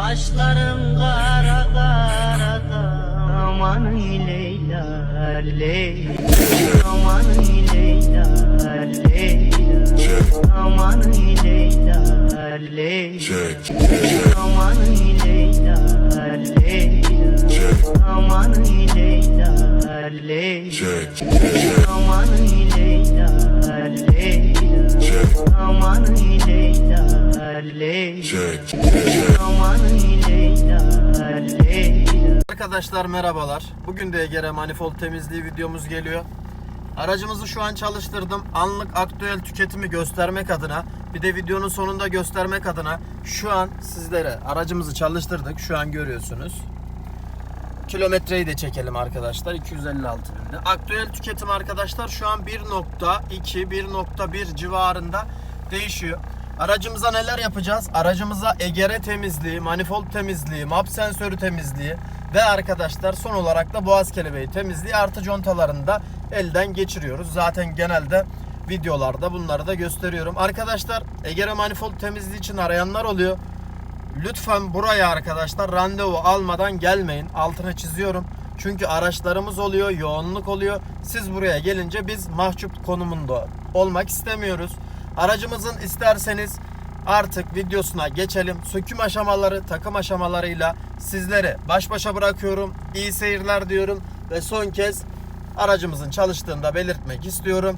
Kaşların kara kara Leyla aman Leyla Leyla aman Leyla Leyla aman Leyla Leyla aman Leyla Leyla aman Leyla Leyla aman Leyla Leyla aman Leyla Leyla Arkadaşlar merhabalar. Bugün de EGR manifold temizliği videomuz geliyor. Aracımızı şu an çalıştırdım. Anlık aktüel tüketimi göstermek adına bir de videonun sonunda göstermek adına şu an sizlere aracımızı çalıştırdık. Şu an görüyorsunuz. Kilometreyi de çekelim arkadaşlar. 256 binde. Aktüel tüketim arkadaşlar şu an 1.2 1.1 civarında değişiyor. Aracımıza neler yapacağız? Aracımıza egere temizliği, manifold temizliği, map sensörü temizliği ve arkadaşlar son olarak da boğaz kelebeği temizliği artı contalarını da elden geçiriyoruz. Zaten genelde videolarda bunları da gösteriyorum. Arkadaşlar egere manifold temizliği için arayanlar oluyor. Lütfen buraya arkadaşlar randevu almadan gelmeyin. Altını çiziyorum. Çünkü araçlarımız oluyor, yoğunluk oluyor. Siz buraya gelince biz mahcup konumunda olmak istemiyoruz. Aracımızın isterseniz artık videosuna geçelim. Söküm aşamaları, takım aşamalarıyla sizlere baş başa bırakıyorum. İyi seyirler diyorum ve son kez aracımızın çalıştığında belirtmek istiyorum.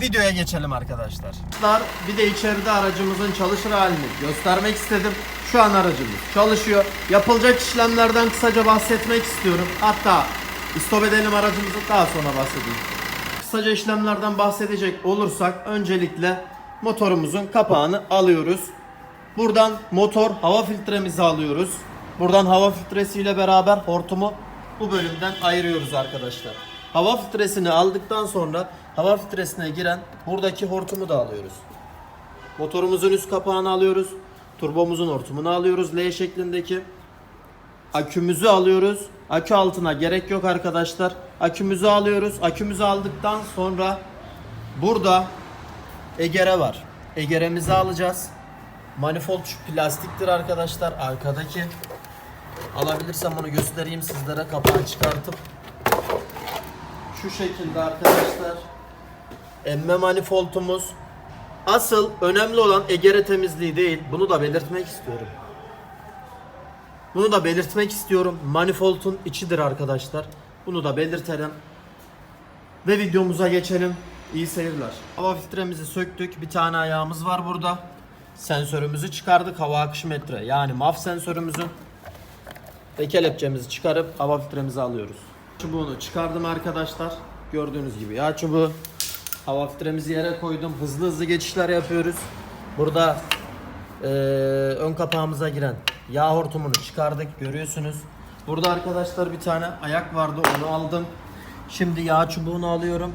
Videoya geçelim arkadaşlar. Bir de içeride aracımızın çalışır halini göstermek istedim. Şu an aracımız çalışıyor. Yapılacak işlemlerden kısaca bahsetmek istiyorum. Hatta istop edelim aracımızı daha sonra bahsedeyim. Kısaca işlemlerden bahsedecek olursak öncelikle motorumuzun kapağını alıyoruz. Buradan motor hava filtremizi alıyoruz. Buradan hava filtresiyle beraber hortumu bu bölümden ayırıyoruz arkadaşlar. Hava filtresini aldıktan sonra hava filtresine giren buradaki hortumu da alıyoruz. Motorumuzun üst kapağını alıyoruz. Turbomuzun hortumunu alıyoruz L şeklindeki. Akümüzü alıyoruz. Akü altına gerek yok arkadaşlar. Akümüzü alıyoruz. Akümüzü aldıktan sonra burada egere var. Egeremizi alacağız. Manifold şu plastiktir arkadaşlar arkadaki. Alabilirsem onu göstereyim sizlere kapağı çıkartıp. Şu şekilde arkadaşlar. Emme manifoldumuz. Asıl önemli olan egere temizliği değil. Bunu da belirtmek istiyorum. Bunu da belirtmek istiyorum. Manifold'un içidir arkadaşlar. Bunu da belirtelim. Ve videomuza geçelim. İyi seyirler. Hava filtremizi söktük. Bir tane ayağımız var burada. Sensörümüzü çıkardık. Hava akış metre. Yani MAF sensörümüzün. Ve kelepçemizi çıkarıp hava filtremizi alıyoruz. Çubuğunu çıkardım arkadaşlar. Gördüğünüz gibi yağ çubuğu. Hava filtremizi yere koydum. Hızlı hızlı geçişler yapıyoruz. Burada eee, ön kapağımıza giren yağ hortumunu çıkardık. Görüyorsunuz. Burada arkadaşlar bir tane ayak vardı. Onu aldım. Şimdi yağ çubuğunu alıyorum.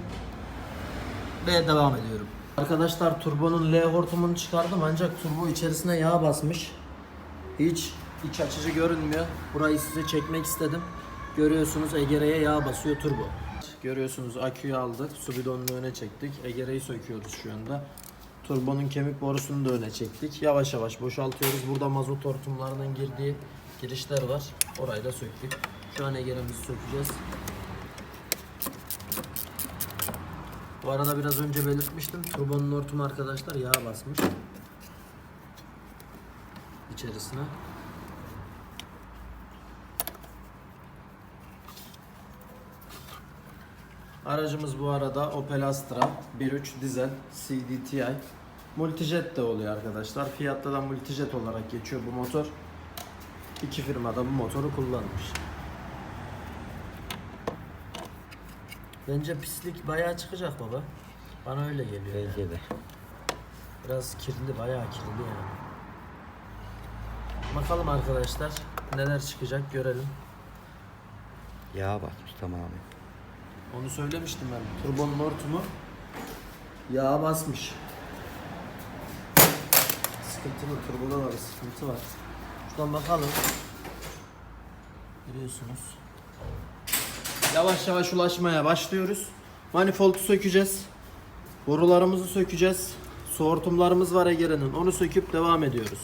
Ve devam ediyorum. Arkadaşlar turbonun L hortumunu çıkardım ancak turbo içerisine yağ basmış. Hiç iç açıcı görünmüyor. Burayı size çekmek istedim. Görüyorsunuz Egere'ye yağ basıyor turbo. Görüyorsunuz aküyü aldık. Su bidonunu öne çektik. Egere'yi söküyoruz şu anda. Turbonun kemik borusunu da öne çektik. Yavaş yavaş boşaltıyoruz. Burada mazot hortumlarının girdiği girişler var. Orayı da söktük. Şu an Egere'mizi sökeceğiz. Bu arada biraz önce belirtmiştim. Turbonun hortumu arkadaşlar yağ basmış. İçerisine. Aracımız bu arada Opel Astra 1.3 dizel CDTI. Multijet de oluyor arkadaşlar. Fiat'ta da Multijet olarak geçiyor bu motor. İki firmada bu motoru kullanmış. Bence pislik bayağı çıkacak baba. Bana öyle geliyor. yani. Bence de. Biraz kirli, bayağı kirli yani. Bakalım arkadaşlar neler çıkacak görelim. Yağ basmış tamamen. Onu söylemiştim ben. Turbonun hortumu yağ basmış. Sıkıntılı turboda da bir sıkıntı var. Şuradan bakalım. Görüyorsunuz. Yavaş yavaş ulaşmaya başlıyoruz. Manifoldu sökeceğiz. Borularımızı sökeceğiz. Su hortumlarımız var Egere'nin. Onu söküp devam ediyoruz.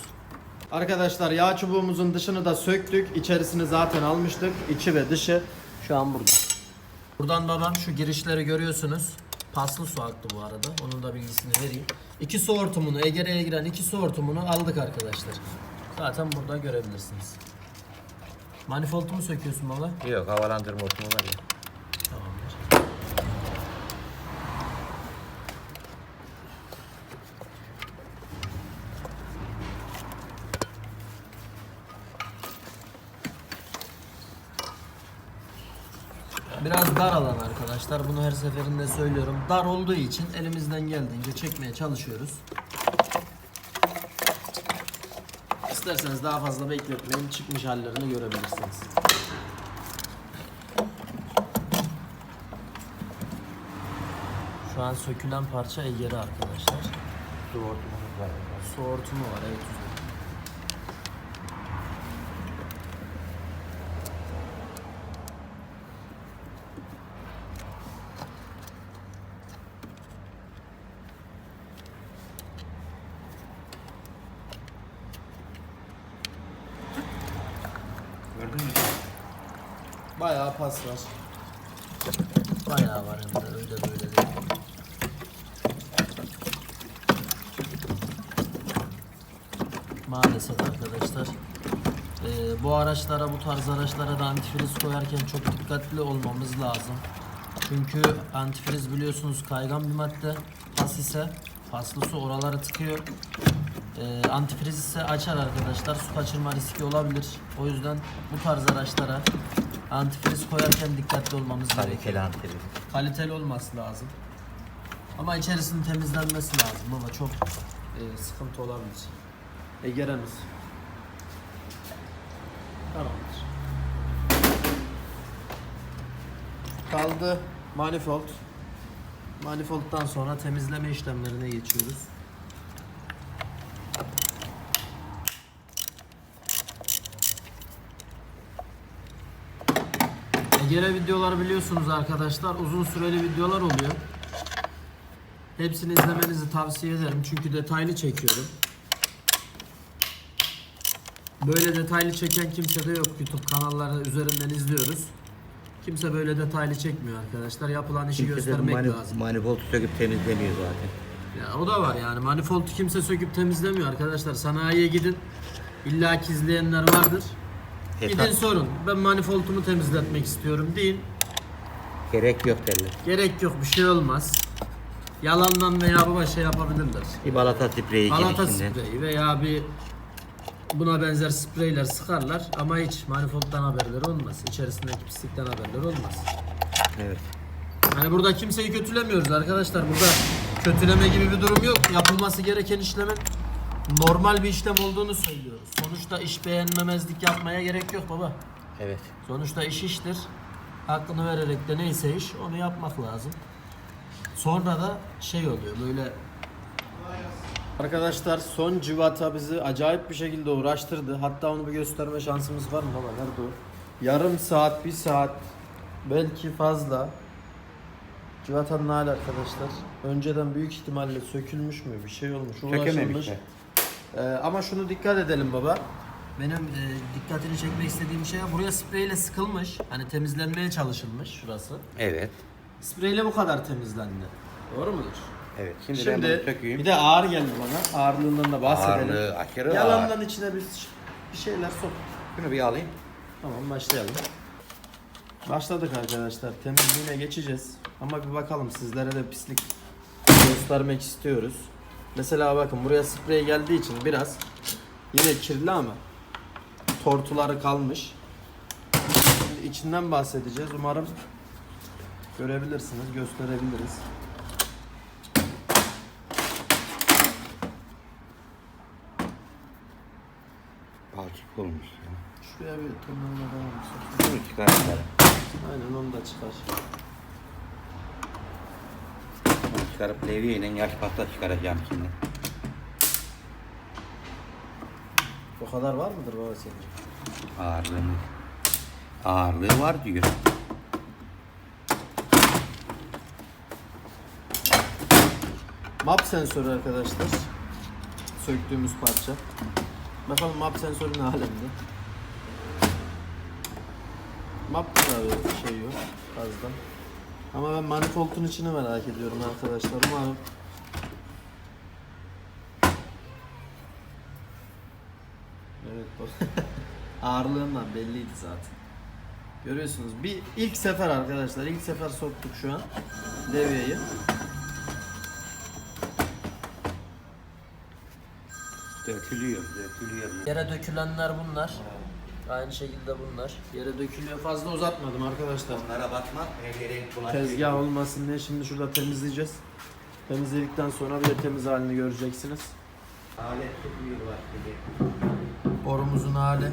Arkadaşlar yağ çubuğumuzun dışını da söktük. İçerisini zaten almıştık. İçi ve dışı şu an burada. Buradan babam şu girişleri görüyorsunuz. Paslı su aktı bu arada. Onun da bilgisini vereyim. İki su hortumunu, Egere'ye giren iki su hortumunu aldık arkadaşlar. Zaten burada görebilirsiniz. Manifoldu mu söküyorsun baba? Yok havalandırma ortamı var ya. Tamamdır. Biraz dar alan arkadaşlar. Bunu her seferinde söylüyorum. Dar olduğu için elimizden geldiğince çekmeye çalışıyoruz. İsterseniz daha fazla bekletmeyin. Çıkmış hallerini görebilirsiniz. Şu an sökülen parça egeri arkadaşlar. Su hortumumuz var. Su hortumu var evet Bayağı pas var. Bayağı var hem de öyle böyle değil. Maalesef arkadaşlar. eee, bu araçlara, bu tarz araçlara da antifriz koyarken çok dikkatli olmamız lazım. Çünkü antifriz biliyorsunuz kaygan bir madde. Pas ise paslı su oraları tıkıyor. Eee antifriz ise açar arkadaşlar. Su kaçırma riski olabilir. O yüzden bu tarz araçlara antifriz koyarken dikkatli olmamız gerekiyor Kaliteli anteri. kaliteli olması lazım. Ama içerisinin temizlenmesi lazım baba çok e, sıkıntı olabilir. Egeren'iz. Tamamdır. Kaldı manifold. Manifold'dan sonra temizleme işlemlerine geçiyoruz. Egere videoları biliyorsunuz arkadaşlar uzun süreli videolar oluyor. Hepsini izlemenizi tavsiye ederim çünkü detaylı çekiyorum. Böyle detaylı çeken kimse de yok YouTube kanalları üzerinden izliyoruz. Kimse böyle detaylı çekmiyor arkadaşlar. Yapılan işi Kimse göstermek mani, lazım. manifoldu söküp temizlemiyor zaten. Ya o da var yani. Manifoldu kimse söküp temizlemiyor arkadaşlar. Sanayiye gidin. İlla ki izleyenler vardır. Gidin sorun. Ben manifoldumu temizletmek istiyorum deyin. gerek yok derler. Gerek yok bir şey olmaz. Yalandan veya baba şey yapabilirler. Bir balata spreyi Balata girişinden. spreyi veya bir buna benzer spreyler sıkarlar ama hiç manifolddan haberleri olmaz. İçerisindeki pislikten haberleri olmaz. Evet. Yani burada kimseyi kötülemiyoruz arkadaşlar. Burada kötüleme gibi bir durum yok. Yapılması gereken işlemin normal bir işlem olduğunu söylüyoruz. Sonuçta iş beğenmemezlik yapmaya gerek yok baba. Evet. Sonuçta iş iştir. Hakkını vererek de neyse iş onu yapmak lazım. Sonra da şey oluyor böyle Arkadaşlar son civata bizi acayip bir şekilde uğraştırdı. Hatta onu bir gösterme şansımız var mı baba? Nerede o? Yarım saat, bir saat belki fazla. Civatanın hali arkadaşlar. Önceden büyük ihtimalle sökülmüş mü? Bir şey olmuş. uğraşılmış. Sökememişler. Ee, ama şunu dikkat edelim baba. Benim e, dikkatini çekmek istediğim şey buraya spreyle sıkılmış. Hani temizlenmeye çalışılmış şurası. Evet. Spreyle bu kadar temizlendi. Doğru mudur? Evet. Şimdi, ben Şimdi bunu sökeyim. bir de ağır geldi bana. Ağırlığından da bahsedelim. Ağırlığı aşırı Yalandan ağır. içine bir, bir şeyler sok. Şunu bir alayım. Tamam başlayalım. Başladık arkadaşlar. Temizliğine geçeceğiz. Ama bir bakalım sizlere de pislik göstermek istiyoruz. Mesela bakın buraya sprey geldiği için biraz yine kirli ama tortuları kalmış. Şimdi içinden bahsedeceğiz. Umarım görebilirsiniz, gösterebiliriz. Balçık olmuş ya. Şuraya bir sok. Şunu çıkartalım. Aynen onu da çıkar. Çıkarıp levyeyle yaş pasta çıkaracağım şimdi. O kadar var mıdır baba sence? Ağırlığını. Ağırlığı var diyor. Map sensörü arkadaşlar. Söktüğümüz parça. Bakalım map sensörü ne alemde. Map da bir şey yok fazla. Ama ben manifoldun içini merak ediyorum arkadaşlar. Umarım Evet bak. Ağırlığından belliydi zaten. Görüyorsunuz bir ilk sefer arkadaşlar ilk sefer soktuk şu an devyeyi. Dökülüyor, dökülüyor. Yere dökülenler bunlar. Aynı şekilde bunlar. Yere dökülüyor. Fazla uzatmadım arkadaşlar. Onlara bakma, yere bulaşıyor. Tezgah olmasın diye şimdi şurada temizleyeceğiz. Temizledikten sonra bir de temiz halini göreceksiniz. Alet tutmuyor bak dedi. Borumuzun hali.